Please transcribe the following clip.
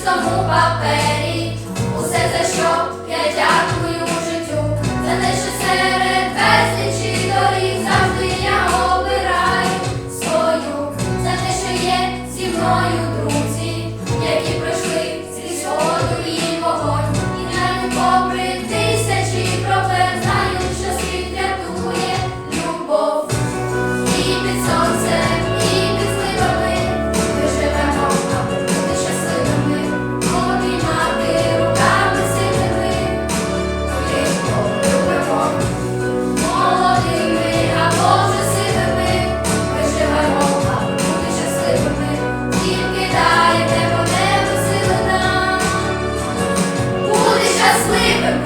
чистому папері, усе за що. sleeping.